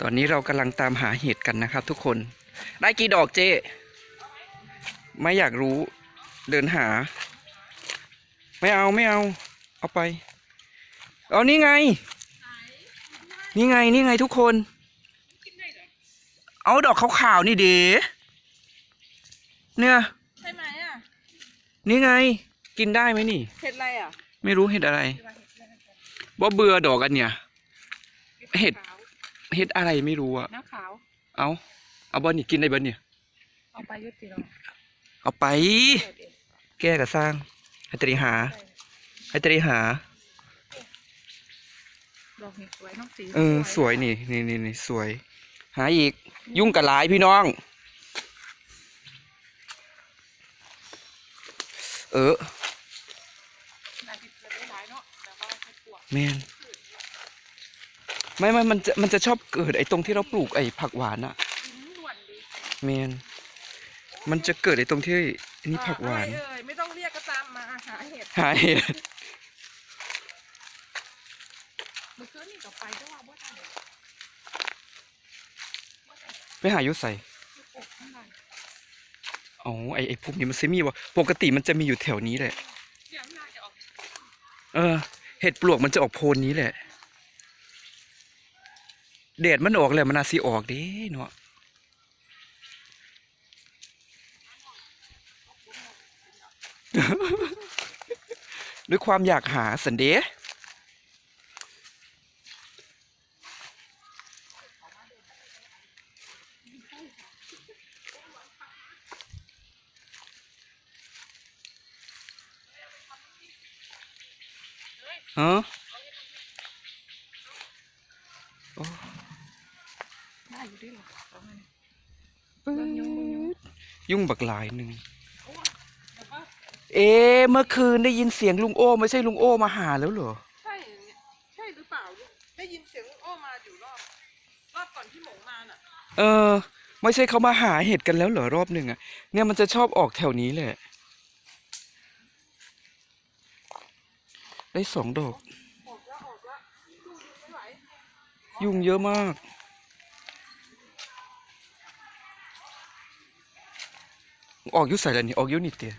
ตอนนี้เรากำลังตามหาเห็ดกันนะครับ ทุกคน ได้กี่ดอกเจ๊ไม่อยากรู้ เดินหา ไม่เอาไม่เอา เอาไปเอานี่ไง นี่ไงนี่ไงทุกคน เอาดอกขาวๆนี่เด๋เนี่ยใช่ไหมอะ นี่ไง กินได้ไหมนี่ เห็ดอะไรอะ ไม่รู้เห็ดอะไรว่าเบื่อดอกอันเนี่ย เห็ดขาว เห็ดอะไรไม่รู้อะน้ำขาว เอาเอาบอลนี่กินได้บอลเนี่ยเอาไปยุติเราเอาไปเดี๋ยวเดี๋ยวแก้กับสร้างให้ตรีหาให้ตรีหา ดอกเห็ดสวยน้องสีเออ สวยนี่นี่นี่นี่สวย หาอีก ยุ่งกับหลายพี่น้อง เออน่าจะเกิดได้หลายเนาะแต่ว่าเห็ดปวกแมน ไม่ไม่มันจะมันจะชอบเกิดไอ้ตรงที่เราปลูกไอ้ผักหวานอะอืมด่วนดีแมนมันจะเกิดไอ้ตรงที่อันนี่ผักหวานอะไรเอ่ยไม่ต้องเรียกก็ตามมาหาเห็ดหาเห็ดเมื่อคืนนี่กับไปก็ว่าบ่ได้ไปหาอยุใส่ปลูกข้างในอ๋อไอ้ไอ้พวกนี้มันซิมีวะปกติมันจะมีอยู่แถวนี้แหละ เดี๋ยวน่าจะออกเออ เห็ดปลวกมันจะออกโพนนี้แหละ แดดมันออกแล้วมันน่าสิออกเด้เนาะด้วยความอยากหาสันเดะฮะโอ้ ได้ อยู่ด้วยเหรอประมาณนี้ปื๊เบิ่งยุ่งเบิ่งยุ่งดยุ่งบักหลายหนึ่งแล้วก็เอ๊ะเมื่อคืนได้ยินเสียงลุงโอ้ไม่ใช่ลุงโอ้มาหาแล้วเหรอ ใช่เนี่ยใช่หรือเปล่าลูกได้ยินเสียงลูกโอ้มาอยู่รอบ รอบก่อนที่หมงมาน่ะ เออ ไม่ใช่เขามาหาเห็ดกันแล้วเหรอรอบหนึ่งอะเนี่ยมันจะชอบออกแถวนี้แหละ ได้สองดอกออกแล้วออกแล้วดูดูไม่ไหวยุงเยอะมาก ออกยุใส่แล้วนี่ออกยุนิดเดียว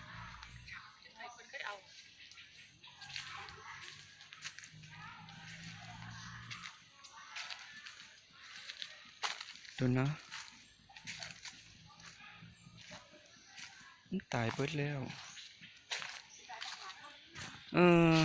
ดูนะตายเบิดแล้ว เออ